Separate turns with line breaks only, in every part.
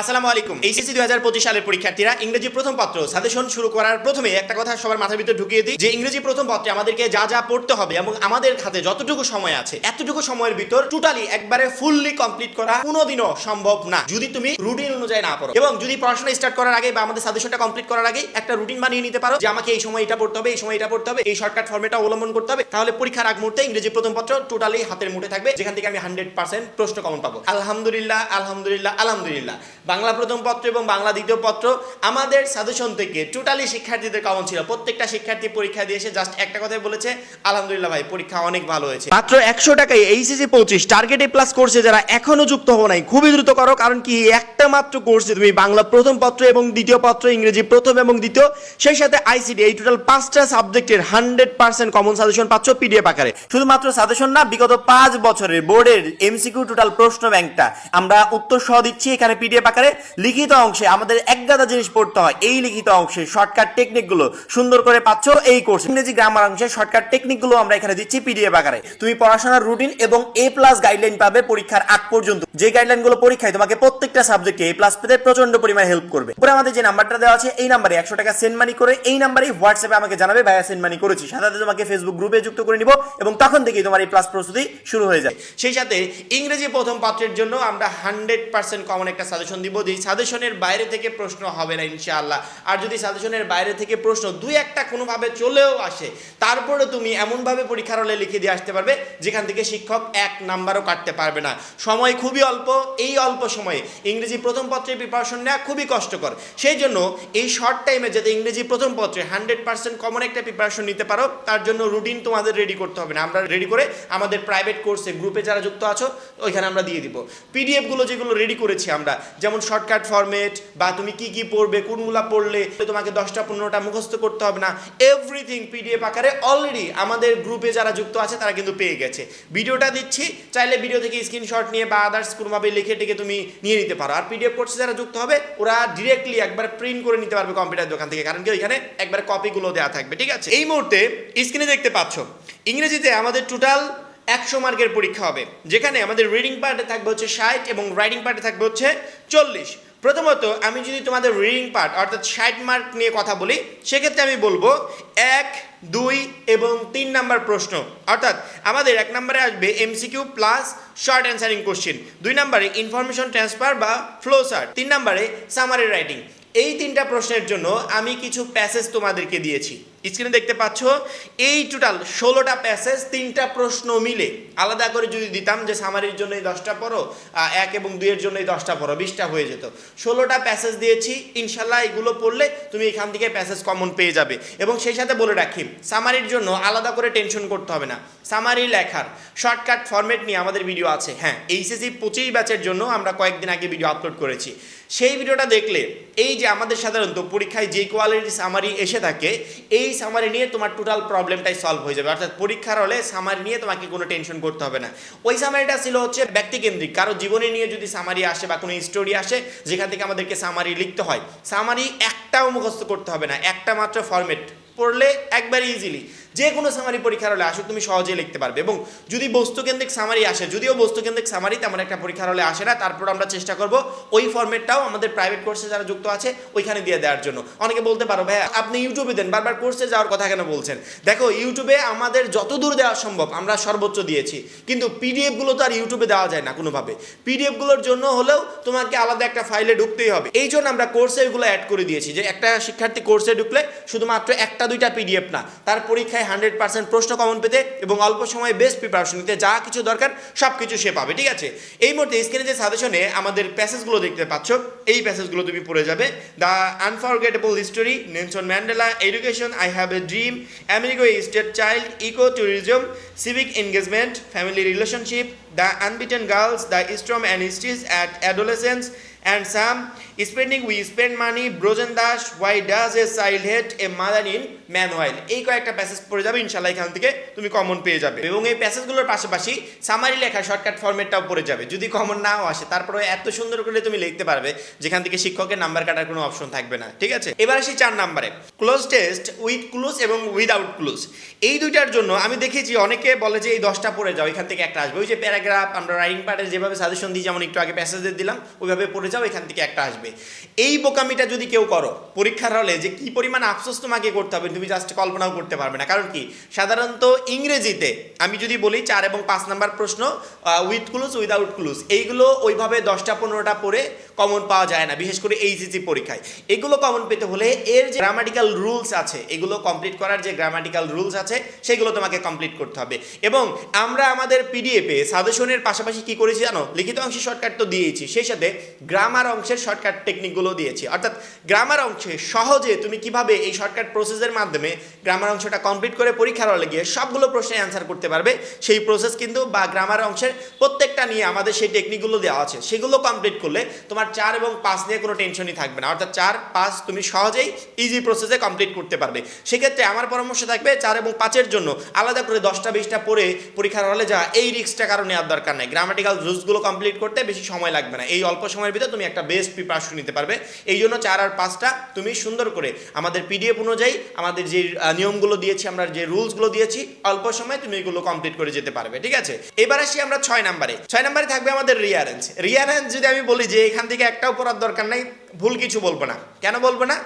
আসসালামু আলাইকুম। এইচএসসি দুই হাজার পঁচিশ সালের পরীক্ষার্থীরা ইংরেজি প্রথম পত্র সাজেশন শুরু করার প্রথমে একটা কথা সবার মাথার ভিতরে ঢুকিয়ে দিই যে ইংরেজি প্রথম পত্রে আমাদেরকে যা যা পড়তে হবে এবং আমাদের হাতে যতটুকু সময় আছে, এতটুকু সময়ের ভিতর টোটালি একবারে ফুললি কমপ্লিট করা কোনোদিনও সম্ভব না। যদি তুমি রুটিন অনুযায়ী না পড়ো এবং যদি পড়াশোনা স্টার্ট করার আগে বা আমাদের সাজেশনটা কমপ্লিট করার আগে একটা রুটিন বানিয়ে নিতে পারো যে আমাকে এই সময় এটা পড়তে হবে, এই সময় এটা পড়তে হবে, এই শর্টকাট ফর্মেটটা অবলম্বন করতে হবে, তাহলে পরীক্ষার আগ মুহূর্তে ইংরেজি প্রথম পত্র টোটালি হাতের মুঠে থাকবে, যেখান থেকে আমি হান্ড্রেড পার্সেন্ট প্রশ্ন কমন পাবো। আলহামদুলিল্লাহ আলহামদুলিল্লাহ আলহামদুলিল্লাহ। বাংলা প্রথম পত্র এবং বাংলা দ্বিতীয় পত্র। আমাদের সাজেশন থেকে টোটালি শিক্ষার্থীদের কমন ছিল। প্রত্যেকটা শিক্ষার্থী পরীক্ষা দিয়ে এসে জাস্ট একটা কথাই বলেছে, আলহামদুলিল্লাহ ভাই, পরীক্ষা অনেক ভালো হয়েছে। মাত্র একশো টাকায় এইচএসি পঁচিশ টার্গেট প্লাস কোর্সে যারা এখনও যুক্ত হব নাই, খুবই দ্রুত করো, কারণ কি একটা মাত্র কোর্সে তুমি বাংলা প্রথম পত্র এবং দ্বিতীয় পত্র, ইংরেজি প্রথম এবং দ্বিতীয়, সেই সাথে আইসিডি এই টোটাল পাঁচটা সাবজেক্টের হান্ড্রেড পার্সেন্ট কমন সাজেশন পাচ্ছ পিডিএফ আকারে। শুধুমাত্র সাজেশন না, বিগত পাঁচ বছরের বোর্ডের এমসিকিউ টোটাল প্রশ্ন ব্যাংকটা আমরা উত্তর সহ দিচ্ছি, এখানে পিডিএফ আকারে লিখিত অংশে আমাদের এক গাদা জিনিস পড়তে হয়। এই লিখিত অংশে শর্টকাট টেকনিকগুলো সুন্দর করে পাচ্ছ এই কোর্স ইংরেজি গ্রামার অংশে শর্টকাট টেকনিকগুলো আমরা এখানে দিচ্ছি পিডিএফ আকারে। তুমি পড়াশোনার রুটিন এবং এ প্লাস গাইডলাইন পাবে পরীক্ষার আগ পর্যন্ত। যে গাইডলাইনগুলো পরীক্ষায় তোমাকে প্রত্যেকটা সাবজেক্টে এ প্লাস পেতে প্রচণ্ড পরিমাণে হেল্প করবে। উপরে আমাদের যে নাম্বারটা দেওয়া আছে, এই নাম্বারে একশো টাকা সেন্ড মানি করে, এই নাম্বারে হোয়াটসঅ্যাপে আমাকে জানাবে, ভাইয়া সেন্ড মানি করেছি। সাথে তোমাকে ফেসবুক গ্রুপে যুক্ত করে নিব এবং তখন থেকেই তোমার এই প্লাস প্রস্তুতি শুরু হয়ে যায়। সেই সাথে ইংরেজি প্রথম পাত্রের জন্য আমরা হান্ড্রেড পার্সেন্ট কমন একটা সাজেশন দিব যে সাজেশনের বাইরে থেকে প্রশ্ন হবে না ইনশাআল্লাহ। আর যদি সাজেশনের বাইরে থেকে প্রশ্ন দুই একটা কোনোভাবে চলেও আসে, তারপরে তুমি এমনভাবে পরীক্ষার হলে লিখে দিয়ে আসতে পারবে, যেখান থেকে শিক্ষক এক নাম্বারও কাটতে পারবে না। সময় খুবই অল্প, এই অল্প সময়ে ইংরেজি প্রথম পত্রের প্রিপারেশন নেওয়া খুবই কষ্টকর। সেই জন্য এই শর্ট টাইমে যাতে ইংরেজি প্রথম পত্রে হান্ড্রেড পার্সেন্ট কমন একটা প্রিপারেশন নিতে পারো, তার জন্য রুটিন তোমাদের রেডি করতে হবে না। আমরা রেডি করে আমাদের প্রাইভেট কোর্সে গ্রুপে যারা যুক্ত আছো, ওইখানে আমরা দিয়ে দিব। পিডিএফগুলো যেগুলো রেডি করেছি আমরা, যেমন শর্টকাট ফরম্যাট বা তুমি কি কি পড়বে, কোনগুলা পড়লে তোমাকে দশটা, পনেরোটা মুখস্থ করতে হবে না। এভরিথিং পিডিএফ আকারে অলরেডি আমাদের গ্রুপে যারা যুক্ত আছে, তারা কিন্তু পেয়ে গেছে। ভিডিওটা দিচ্ছি, চাইলে ভিডিও থেকে স্ক্রিনশট নিয়ে বা আদার্স কোনোভাবে লিখে টেকে তুমি নিয়ে নিতে পারো। আর পিডিএফ কোর্সে যারা যুক্ত হবে, ওরা ডিরেক্টলি একবার প্রিন্ট করে নিতে পারবে কম্পিউটার দোকান থেকে, কারণ কি ওইখানে একবার কপিগুলো দেওয়া থাকবে, ঠিক আছে? এই মুহূর্তে স্ক্রিনে দেখতে পাচ্ছ, ইংরেজিতে আমাদের টোটাল একশো মার্কের পরীক্ষা হবে। যেখানে আমাদের রিডিং পার্টে থাকবে হচ্ছে ষাট এবং রাইটিং পার্টে থাকবে হচ্ছে চল্লিশ। প্রথমত, আমি যদি তোমাদের রিডিং পার্ট অর্থাৎ ষাট মার্ক নিয়ে কথা বলি, সেক্ষেত্রে আমি বলব এক, দুই এবং তিন নাম্বার প্রশ্ন। অর্থাৎ আমাদের এক নম্বরে আসবে MCQ plus short answering question দুই নম্বরে ইনফরমেশন ট্রান্সফার বা ফ্লো চার্ট তিন নম্বরে সামারি রাইটিং এই তিনটা প্রশ্নের জন্য আমি কিছু প্যাসেজ তোমাদেরকে দিয়েছি। স্ক্রিনে দেখতে পাচ্ছ, এই টোটাল ষোলোটা প্যাসেজ তিনটা প্রশ্ন মিলে। আলাদা করে যদি দিতাম যে সামারির জন্য এই দশটা পড়ো এক এবং দুইয়ের জন্য এই দশটা পড়ো, বিশটা হয়ে যেত। ষোলোটা প্যাসেজ দিয়েছি, ইনশাল্লাহ এগুলো পড়লে তুমি এখান থেকে প্যাসেজ কমন পেয়ে যাবে। এবং সেই সাথে বলে রাখি সামারির জন্য আলাদা করে টেনশন করতে হবে না। সামারি লেখার শর্টকাট ফরম্যাট নিয়ে আমাদের ভিডিও আছে। হ্যাঁ এইচএসি পঁচিশ ব্যাচের জন্য আমরা কয়েকদিন আগে ভিডিও আপলোড করেছি। সেই ভিডিওটা দেখলে এই যে আমাদের সাধারণত পরীক্ষায় যে কোয়ালিটি সামারি এসে থাকে, এই সামারি নিয়ে তোমার টোটাল প্রবলেমটাই সলভ হয়ে যাবে। অর্থাৎ পরীক্ষার হলে সামারি নিয়ে তোমাকে কোনো টেনশন করতে হবে না। ওই সামারিটা ছিল হচ্ছে ব্যক্তিকেন্দ্রিক। কারও জীবনে নিয়ে যদি সামারি আসে বা কোনো স্টোরি আসে, যেখান থেকে আমাদেরকে সামারি লিখতে হয় সামারি একটাও মুখস্থ করতে হবে না। একটা মাত্র ফরম্যাট পড়লে একবারে ইজিলি যে কোনো সামারি পরীক্ষার হলে আসুক, তুমি সহজেই লিখতে পারবে এবং যদি বস্তুকেন্দ্রিক সামারি আসে, যদিও বস্তুকেন্দ্রিক সামারি তেমন একটা পরীক্ষার হলে আসে না তারপর আমরা চেষ্টা করব ওই ফরম্যাটটাও আমাদের প্রাইভেট কোর্সে যারা যুক্ত আছে, ওইখানে দিয়ে দেওয়ার জন্য। অনেকে বলতে পারো ভাই আপনি ইউটিউবে দেন, বারবার কোর্সে যাওয়ার কথা কেন বলছেন? দেখো ইউটিউবে আমাদের যত দূর দেওয়া সম্ভব আমরা সর্বোচ্চ দিয়েছি, কিন্তু পিডিএফগুলো তো আর ইউটিউবে দেওয়া যায় না কোনোভাবে। পিডিএফগুলোর জন্য হলেও তোমাকে আলাদা একটা ফাইলে ঢুকতেই হবে। এই জন্য আমরা কোর্সে এগুলো অ্যাড করে দিয়েছি যে একটা শিক্ষার্থী কোর্সে ঢুকলে শুধুমাত্র একটা দুইটা পিডিএফ না। তার পরীক্ষায় হান্ড্রেড পার্সেন্ট প্রশ্ন কমন পেতে এবং অল্প সময়ে বেস্ট প্রিপারেশন নিতে যা কিছু দরকার সব কিছু সে পাবে, ঠিক আছে? এই মুহূর্তে স্ক্রিনে যে সাজেশনে আমাদের প্যাসেজগুলো দেখতে পাচ্ছ, এই প্যাসেজগুলো তুমি পড়ে যাবে। The unforgettable history Nelson Mandela education I have a dream America state child eco tourism civic engagement family relationship the unbeaten girls the storm and stress at adolescence and some spending we spend money Brojen Das why does a child hate a mother in manual এই কয়েকটা passage পড়ে যাবে ইনশাল্লাহ এখান থেকে তুমি common পেয়ে যাবে। এবং এই প্যাসেজগুলোর পাশাপাশি সামারি লেখা শর্টকাট ফরম্যাটটাও পড়ে যাবে। যদি কমন নাও আসে তারপরে এত সুন্দর করে তুমি লিখতে পারবে, যেখান থেকে শিক্ষকের নাম্বার কাটার কোনো অপশন থাকবে না। ঠিক আছে? এবার আসি চার নাম্বারে। ক্লোজ টেস্ট উইথ ক্লুজ এবং উইদাউট ক্লুজ এই দুইটার জন্য আমি দেখেছি, অনেকে বলে যে এই দশটা পড়ে যাও, এখান থেকে একটা আসবে। ওই যে প্যারাগ্রাফ আমরা রাইটিং পার্টে যেভাবে সাজেশন দিই, যেমন একটু আগে প্যাসেজের দিলাম, ওইভাবে পড়ে যাও, এখান থেকে একটা আসবে। এই বোকামিটা যদি কেউ করো, পরীক্ষার হলে যে কি পরিমাণ আফসোস তোমাকে করতে হবে, তুমি জাস্ট কল্পনাও করতে পারবে না। কারণ কি? সাধারণত ইংরেজিতে আমি যদি বলি চার এবং পাঁচ নাম্বার প্রশ্ন উইথ ক্লুজ উইদাউট ক্লুজ এইগুলো ওইভাবে দশটা পনেরোটা পড়ে কমন পাওয়া যায় না, বিশেষ করে এইচএসসি পরীক্ষায়। এগুলো কমন পেতে হলে এর যে গ্রামাটিক্যাল রুলস আছে, এগুলো কমপ্লিট করার যে গ্রামাটিক্যাল রুলস আছে, সেগুলো তোমাকে কমপ্লিট করতে হবে। এবং আমরা আমাদের পিডিএফে সাজেশনের পাশাপাশি কি করেছি জানো? লিখিত অংশের শর্টকাট তো দিয়েছি। সেই সাথে গ্রামার অংশের শর্টকাট টেকনিকগুলো দিয়েছি। অর্থাৎ গ্রামার অংশে সহজে তুমি কীভাবে এই শর্টকাট প্রসেসের মাধ্যমে গ্রামার অংশটা কমপ্লিট করে পরীক্ষার হলে গিয়ে সবগুলো প্রশ্নের অ্যান্সার করতে পারবে, সেই প্রসেস কিন্তু বা গ্রামার অংশের প্রত্যেকটা নিয়ে আমাদের সেই টেকনিকগুলো দেওয়া আছে। সেগুলো কমপ্লিট করলে তোমার চার এবং পাঁচ নিয়ে কোনো টেনশনই থাকবে না। অর্থাৎ চার, পাঁচ তুমি সহজেই ইজি প্রসেসে কমপ্লিট করতে পারবে। সেক্ষেত্রে আমার পরামর্শ থাকবে চার এবং পাঁচের জন্য আলাদা করে দশটা, বিশটা পড়ে পরীক্ষার হলে যা এই রিস্কটা কারণে নেওয়ার দরকার নেই। গ্রামাটিক্যাল রুলসগুলো কমপ্লিট করতে বেশি সময় লাগবে না। এই অল্প সময়ের ভিতরে তুমি একটা বেস্ট প্রিপারেশন নিতে পারবে। এই জন্য চার আর পাঁচটা তুমি সুন্দর করে আমাদের পিডিএফ অনুযায়ী আমাদের যে নিয়মগুলো দিয়েছি, আমরা যে রুলসগুলো দিয়েছি, অল্প সময় তুমি এগুলো কমপ্লিট করে যেতে পারবে, ঠিক আছে? এবার আসি আমরা ছয় নাম্বারে। ছয় নাম্বারে থাকবে আমাদের রিয়ারেন্স রিয়ারেন্স যদি আমি বলি যে, এখান থেকে একটাও পড়ার দরকার নাই ভুল কিছু বলব না। কেন বলব না?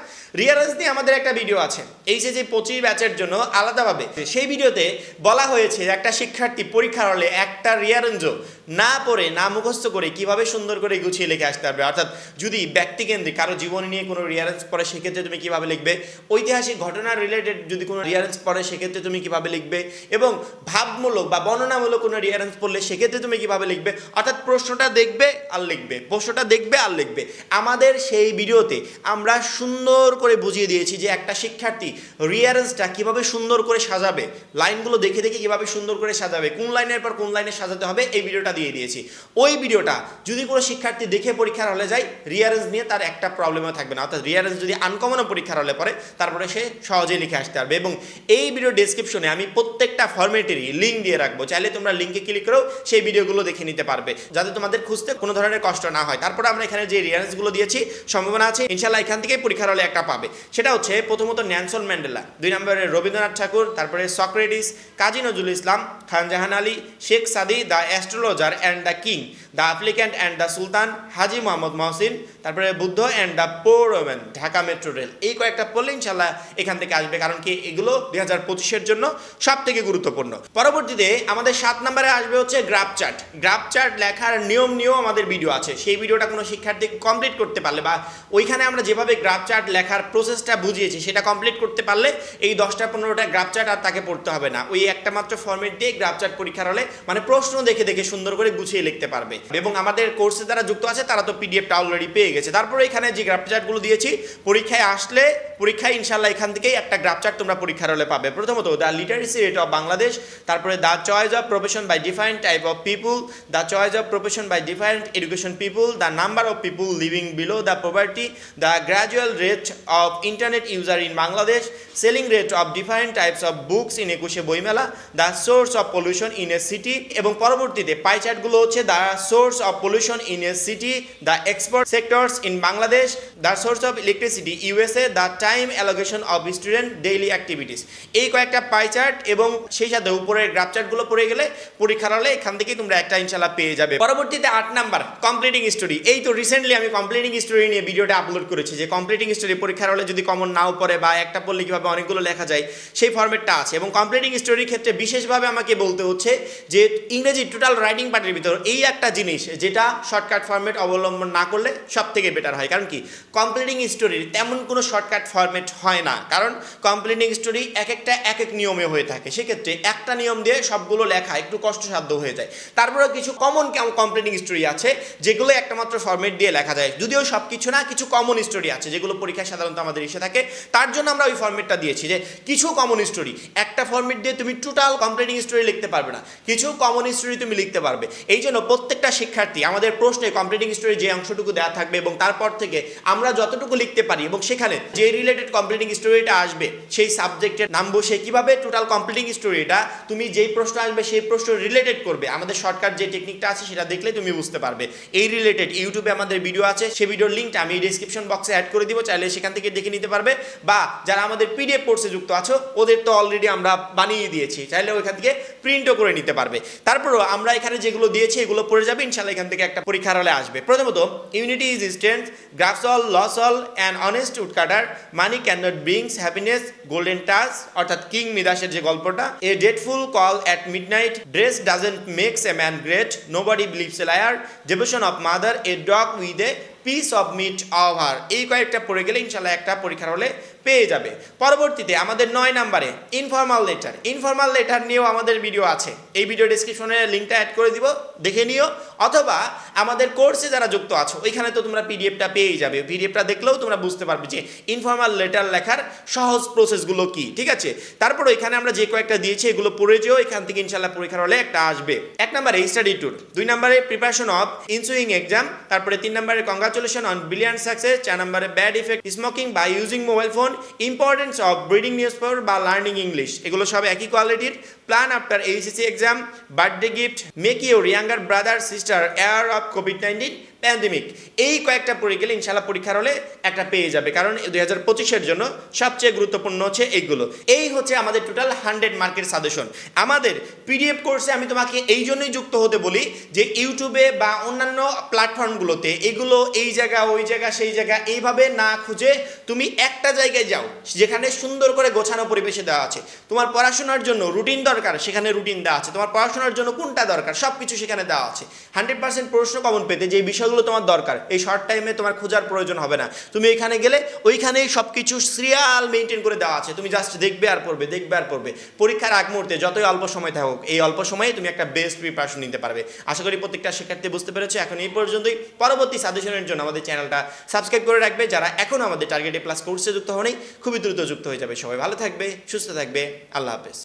রিয়ারেন্স নিয়ে আমাদের একটা ভিডিও আছে। এই যে যে পঁচিশ ব্যাচের জন্য আলাদাভাবে, সেই ভিডিওতে বলা হয়েছে একটা শিক্ষার্থী পরীক্ষার হলে একটা রিয়ারেঞ্জও না পড়ে, না মুখস্থ করে কীভাবে সুন্দর করে গুছিয়ে লিখে আসতে পারবে? অর্থাৎ যদি ব্যক্তিকেন্দ্রিক কারও জীবন নিয়ে কোনো রিয়ারেন্স পড়ে, সেক্ষেত্রে তুমি কীভাবে লিখবে? ঐতিহাসিক ঘটনা রিলেটেড যদি কোনো রিয়ারেন্স পড়ে, সেক্ষেত্রে তুমি কীভাবে লিখবে? এবং ভাবমূলক বা বর্ণনামূলক কোনো রিয়ারেন্স পড়লে, সেক্ষেত্রে তুমি কীভাবে লিখবে? অর্থাৎ প্রশ্নটা দেখবে আর লিখবে, প্রশ্নটা দেখবে আর লিখবে। আমাদের সেই ভিডিওতে আমরা সুন্দর করে বুঝিয়ে দিয়েছি যে একটা শিক্ষার্থী রিয়ারেন্সটা কীভাবে সুন্দর করে সাজাবে লাইনগুলো দেখে দেখে কীভাবে সুন্দর করে সাজাবে, কোন লাইনের পর কোন লাইনে সাজাতে হবে, এই ভিডিওটা দিয়ে দিয়েছি। ওই ভিডিওটা যদি কোনো শিক্ষার্থী দেখে পরীক্ষার হলে যায় রিয়ারেন্স নিয়ে তার একটা প্রবলেমও থাকবে না। অর্থাৎ রিয়ারেন্স যদি আনকমনও পরীক্ষার হলে পরে তারপরে সে সহজেই লিখে আসতে পারবে এবং এই ভিডিও ডেসক্রিপশনে আমি প্রত্যেকটা ফরম্যাটেরই লিঙ্ক দিয়ে রাখব। চাইলে তোমরা লিঙ্কে ক্লিক করেও সেই ভিডিওগুলো দেখে নিতে পারবে, যাতে তোমাদের খুঁজতে কোনো ধরনের কষ্ট না হয়। তারপরে আমরা এখানে যে রিয়ারেন্সগুলো দিয়েছি সম্ভাবনা আছে ইনশাল্লাহ এখান থেকেই পরীক্ষার হলে একটা পাবে। সেটা হচ্ছে প্রথমত ন্যানসন ম্যান্ডেলা, দুই নম্বরে রবীন্দ্রনাথ ঠাকুর, তারপরে Socrates Kazi Nazrul Islam Khan Jahan Ali, Sheikh Saadi, the astrologer and the king. The applicant and the sultan Haji Mohammad Mohsin তারপরে Buddha and the poor woman Dhaka metro rail এই কয়েকটা পড়লে ইনশাল্লাহ এখান থেকে আসবে, কারণ কি এগুলো দুই হাজার পঁচিশের জন্য সব থেকে গুরুত্বপূর্ণ। পরবর্তীতে আমাদের সাত নম্বরে আসবে হচ্ছে গ্রাফ চার্ট গ্রাফ চার্ট লেখার নিয়ম নিয়েও আমাদের ভিডিও আছে। সেই ভিডিওটা কোনো শিক্ষার্থী কমপ্লিট করতে পারলে বা ওইখানে আমরা যেভাবে গ্রাফ চার্ট লেখার প্রসেসটা বুঝিয়েছি, সেটা কমপ্লিট করতে পারলে এই দশটা পনেরোটা গ্রাফ চার্ট আর তাকে পড়তে হবে না। ওই একটা মাত্র ফর্মেট দিয়ে গ্রাফ চার্ট পরীক্ষার হলে মানে প্রশ্ন দেখে দেখে সুন্দর করে গুছিয়ে লিখতে পারবে। এবং আমাদের কোর্সে যারা যুক্ত আছে, তারা তো পিডিএফটা অলরেডি পেয়ে গেছে। তারপরে এখানে যে গ্রাফ চার্টগুলো দিয়েছি, পরীক্ষায় আসলে, পরীক্ষায় ইনশাল্লাহ এখান থেকেই একটা গ্রাফ চার্ট তোমরা পরীক্ষার হলে পাবে। প্রথমত the literacy rate of Bangladesh তারপরে the choice of profession by different type of people the choice of profession by different education people the number of people living below the poverty the gradual rate of internet user in Bangladesh selling rate of different types of books in Ekushey Boimela the source of pollution in a city এবং পরবর্তীতে pie চার্টগুলো হচ্ছে the source of pollution in a city the export sectors in Bangladesh the source of electricity USA the time allocation of student daily activities এই কয়েকটা pie chart এবং সেই সাথে উপরের গ্রাফ চার্টগুলো পড়ে গেলে পরীক্ষার হলে এখান থেকেই তোমরা একটা ইনশাল্লাহ পেয়ে যাবে। পরবর্তীতে আট নাম্বার কমপ্লিটিং স্টোরি এই তো রিসেন্টলি আমি কমপ্লিটিং স্টোরি নিয়ে ভিডিওটা আপলোড করেছি যে কমপ্লিটিং স্টোরি পরীক্ষার হলে যদি কমন নাও পড়ে বা একটা পড়লে কীভাবে অনেকগুলো লেখা যায়, সেই ফর্মেটটা আছে। এবং কমপ্লিটিং স্টোরির ক্ষেত্রে বিশেষভাবে আমাকে বলতে হচ্ছে যে ইংরেজি টোটাল রাইটিং পার্টের ভিতর এই একটা জিনিস যেটা শর্টকাট ফর্মেট অবলম্বন না করলে সব থেকে বেটার হয়। কারণ কি? কমপ্লিটিং স্টোরির তেমন কোনো শর্টকাট ফর্মেট হয় না। কারণ কমপ্লিটিং স্টোরি এক একটা, এক এক নিয়মে হয়ে থাকে। সেক্ষেত্রে একটা নিয়ম দিয়ে সবগুলো লেখা একটু কষ্টসাধ্য হয়ে যায়। তারপরেও কিছু কমন কেমন কমপ্লিটিং স্টোরি আছে, যেগুলো একটা মাত্র ফর্মেট দিয়ে লেখা যায়। যদিও সব কিছু না, কিছু কমন স্টোরি আছে, যেগুলো পরীক্ষায় সাধারণত আমাদের এসে থাকে। তার জন্য আমরা ওই ফর্মেটটা দিয়েছি যে কিছু কমন স্টোরি একটা ফর্মেট দিয়ে তুমি টোটাল কমপ্লিটিং স্টোরি লিখতে পারবে না। কিছু কমন স্টোরি তুমি লিখতে পারবে। এই জন্য প্রত্যেকটা শিক্ষার্থী আমাদের প্রশ্নে কমপ্লিটিং স্টোরি যে অংশটুকু দেওয়া থাকবে এবং তারপর থেকে আমরা যতটুকু লিখতে পারি এবং সেখানে যে রিলেটেড কমপ্লিটিং স্টোরিটা আসবে, সেই সাবজেক্টের নাম বসে কীভাবে টোটাল কমপ্লিটিং স্টোরিটা তুমি যেই প্রশ্ন আসবে সেই প্রশ্ন রিলেটেড করবে। আমাদের শর্টকাট যে টেকনিকটা আছে সেটা দেখলে তুমি বুঝতে পারবে। এই রিলেটেড ইউটিউবে আমাদের ভিডিও আছে সেই ভিডিওর লিঙ্কটা আমি ডিসক্রিপশন বক্সে অ্যাড করে দিব, চাইলে সেখান থেকে দেখে নিতে পারবে। বা যারা আমাদের পিডিএফ কোর্সে যুক্ত আছো, ওদের তো অলরেডি আমরা বানিয়ে দিয়েছি, চাইলে ওইখান থেকে প্রিন্টও করে নিতে পারবে। তারপরও আমরা এখানে যেগুলো দিয়েছি, এগুলো পড়ে যাবে। ইনশাল্লাহ এখান থেকে একটা পরীক্ষার হলে আসবে। প্রথমত unity is strength grasp all lose all and honest woodcutter money can not brings happiness golden touch অর্থাৎ কিং মিদাসের যে গল্পটা a dreadful call at midnight dress doesn't makes a man great nobody believes a liar devotion of mother a dog with a piece of meat over এই কয়েকটা পড়ে গেলে ইনশাল্লাহ একটা পরীক্ষার হলে পেয়ে যাবে। পরবর্তীতে আমাদের নয় নাম্বারে ইনফর্মাল লেটার ইনফর্মাল লেটার নিয়েও আমাদের ভিডিও আছে। এই ভিডিও ডিসক্রিপশনে লিঙ্কটা অ্যাড করে দিব, দেখে নিও। অথবা আমাদের কোর্সে যারা যুক্ত আছো, ওইখানে তো তোমরা পিডিএফটা পেয়েই যাবে। পিডিএফটা দেখলেও তোমরা বুঝতে পারবে যে ইনফর্মাল লেটার লেখার সহজ প্রসেসগুলো কি, ঠিক আছে? তারপর এখানে আমরা যে কয়েকটা দিয়েছি, এগুলো পড়ে যেও, এখান থেকে ইনশাল্লাহ পরীক্ষার হলে একটা আসবে। এক নম্বরে স্টাডি ট্যুর দুই নম্বরে প্রিপারেশন অফ ইনসুইং এক্সাম তারপরে তিন নম্বরে কংগ্রাচুলেশন অন ব্রিলিয়ান্ট সাকসেস চার নম্বরে ব্যাড ইফেক্ট স্মোকিং বা using mobile phone importance of reading newspaper বা লার্নিং ইংলিশ এগুলো সব একই কোয়ালিটির plan after HSC exam birthday gift make your younger brother sister a year of COVID nineteen pandemic এই কয়েকটা পড়ে গেলে ইনশাল্লাহ পরীক্ষার হলে একটা পেয়ে যাবে। কারণ দুই হাজার পঁচিশের জন্য সবচেয়ে গুরুত্বপূর্ণ হচ্ছে এইগুলো। এই হচ্ছে আমাদের টোটাল হান্ড্রেড মার্কের সাজেশন আমাদের পিডিএফ কোর্সে আমি তোমাকে এই জন্যই যুক্ত হতে বলি যে ইউটিউবে বা অন্যান্য প্ল্যাটফর্মগুলোতে এগুলো এই জায়গা, ওই জায়গা, সেই জায়গা এইভাবে না খুঁজে তুমি একটা জায়গায় যাও, যেখানে সুন্দর করে গোছানো পরিবেশে দেওয়া আছে। তোমার পড়াশোনার জন্য রুটিন দরকার, সেখানে রুটিন দেওয়া আছে। তোমার পড়াশোনার জন্য কোনটা দরকার সব কিছু সেখানে দেওয়া আছে। হান্ড্রেড পার্সেন্ট প্রশ্ন কমন পেতে যে বিষয়গুলো তোমার দরকার। এই শর্ট টাইমে তোমার খোঁজার প্রয়োজন হবে না। তুমি এখানে গেলে ওইখানেই সব কিছু সিরিয়াল মেনটেন করে দেওয়া আছে। তুমি জাস্ট দেখবে আর পড়বে, দেখবে আর পড়বে। পরীক্ষার আগ মুহূর্তে যতই অল্প সময় থাকুক, এই অল্প সময়ে তুমি একটা বেস্ট প্রিপারেশন নিতে পারবে। আশা করি প্রত্যেকটা শিক্ষার্থী বুঝতে পেরেছ। এখন এই পর্যন্তই। পরবর্তী সাজেশনের জন্য আমাদের চ্যানেলটা সাবস্ক্রাইব করে রাখবে। যারা এখনও আমাদের টার্গেটে প্লাস কোর্সে যুক্ত হয়নি খুবই দ্রুত যুক্ত হয়ে যাবে সবাই। ভালো থাকবে, সুস্থ থাকবে। আল্লাহ হাফেজ।